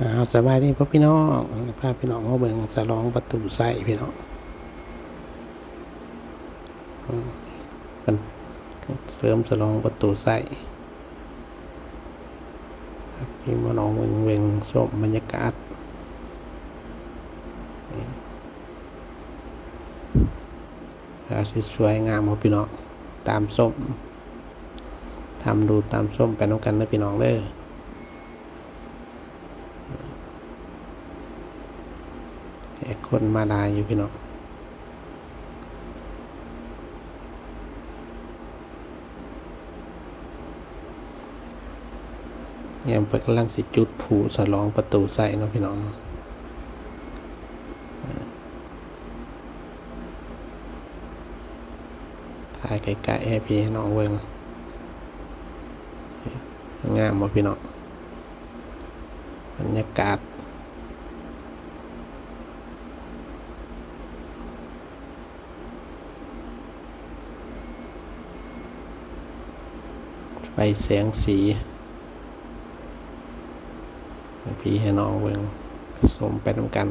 อ่าสบายดีพ่อพี่น้องพาพพี่น้องมาเบิ่งสลองประตูใส่พี่น้องเป็นเสริมสลองประตูใส่พี่มาน้องเบ่งเบ่งชมบรรยากาศราศีสวยงามครับพี่น้องตามส้มทำดูตามส้มไปน้องกันนะพี่น้องเด้อ แขก คนมาลายอยู่พี่น้องยังเปิดกำลังสิจุดผูสลองประตูใส่เนาะพี่น้องถ่ายไกลๆให้พี่น้องเบิ่งงามบ่พี่น้องบรรยากาศ ไฟแสงสีพี่ให้น้องเบิ่งสมไปทำกัน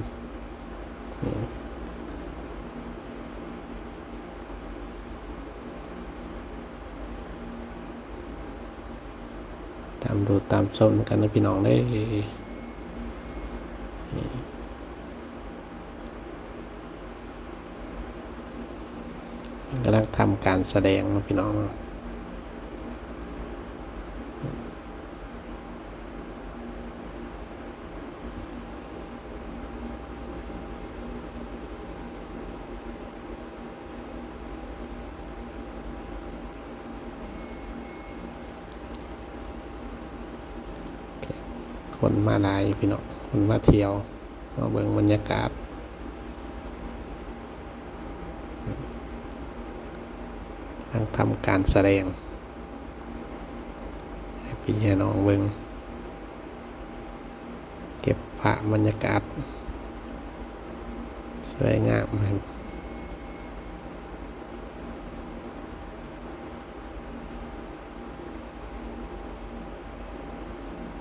ตามดูตามชมกันนะพี่น้องได้กำลังทำการแสดงนะพี่น้อง คนมาลายพี่น้องคนมาเที่ยวมาเบิ่งบรรยากาศทางทำการแสดงให้พี่น้องเบิ่งเก็บภาพบรรยากาศสวยงามครับ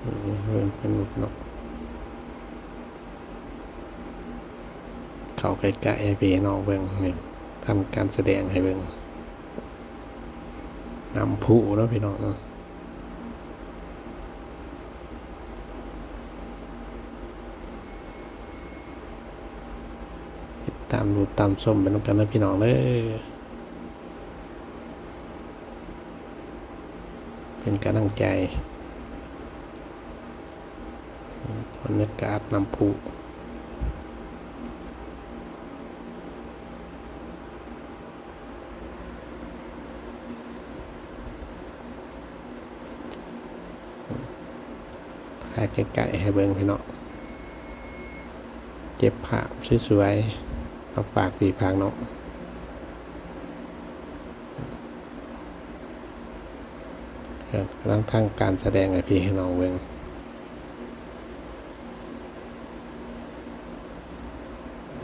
เบิ่งเป็นลูกนกเขาใกล้ๆให้พี่น้องเบิ่งนี่ทำการแสดงให้เบิ่งนำผู้เนาะพี่น้องเนาะติดตามดูตามส้มไปน้ำกันนะพี่น้องเลยเป็นกำลังใจ บรรยากาศน้ำพุถ่ายใกล้ๆให้เบิ่งพี่น้องเก็บภาพสวยๆมาฝากพี่ฝากน้องครับกำลังทางการแสดงให้พี่ให้น้องเบิ่ง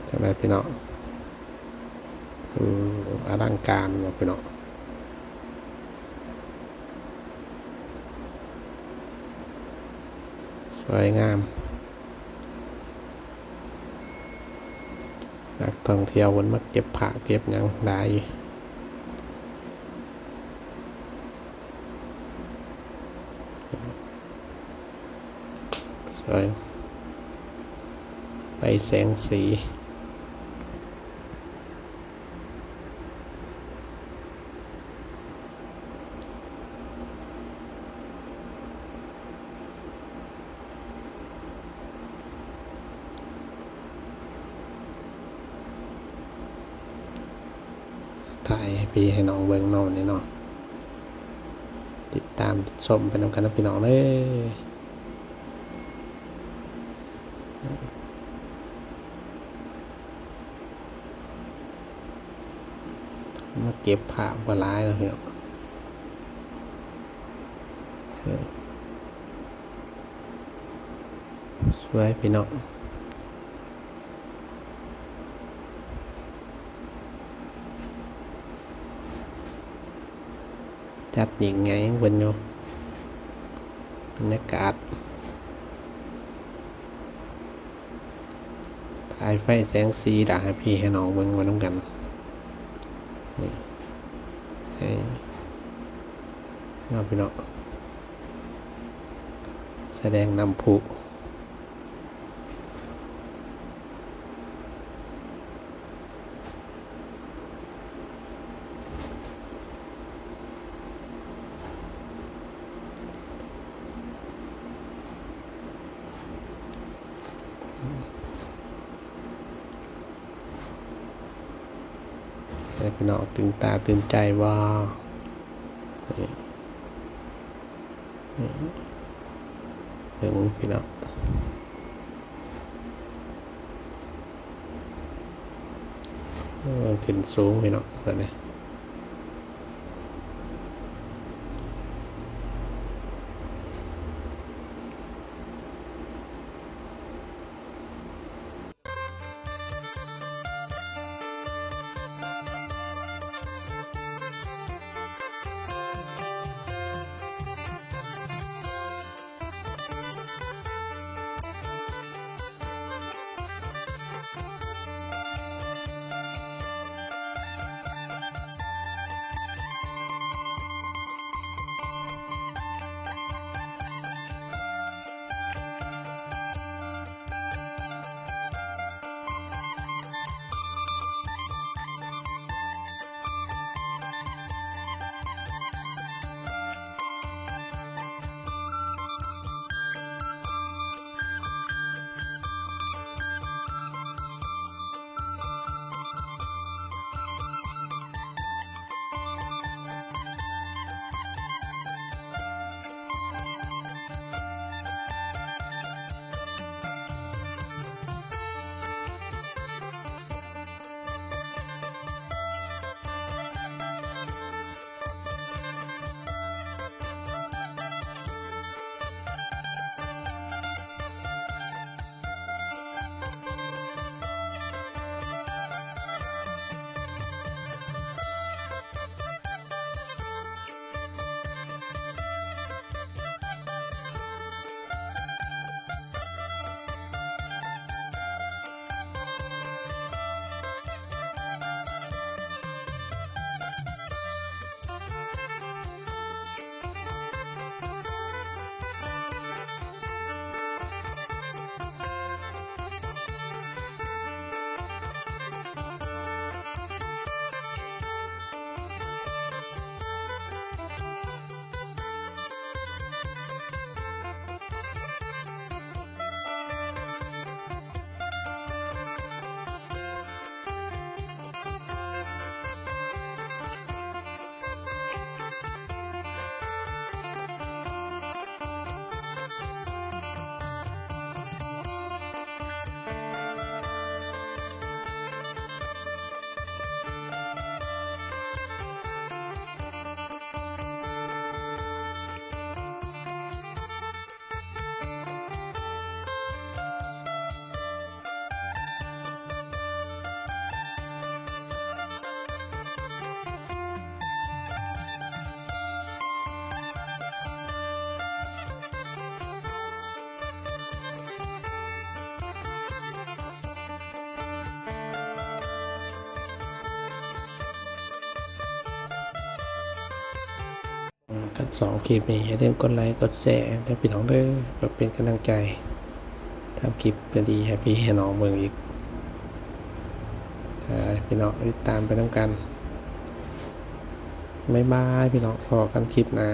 ใช่ ไหมพี่น้องอืออลังการเนาะพี่น้องสวยงาม นักท่องเที่ยววนมาเก็บผักเก็บยังได้อยู่สวยไปแสงสี ถ่ายให้พี่ให้น้องเบิ่งเนอนนี่เนาะติดตามชมไปนำกันนะพี่น้องเลยมาเก็บผ้าบหลายแล้วพี่น้องเออสวยพี่น้อง จัดยิงไงวินอยู่บรรยากาศถ่ายไฟแสงสีด่าพี่ให้น้องเบิ่งมาน้ำกันนี่ให้น้องพี่น้องแสดงนำผู้ พี่น้องตื่นตาตื่นใจว่านี่นี่เบิ่งพี่น้องเออขึ้นสูงพี่น้องแบบนี้ กันสองคลิปนี้อย่าลืมกดไลค์กดแชร์และพี่น้องเด้อเพื่อเป็นกำลังใจทำคลิปเป็นดีๆให้พี่ให้น้องเมืองอีกพี่น้องติดตามไปน้ำกันบ๊ายบายพี่น้องพอกันคลิปนะ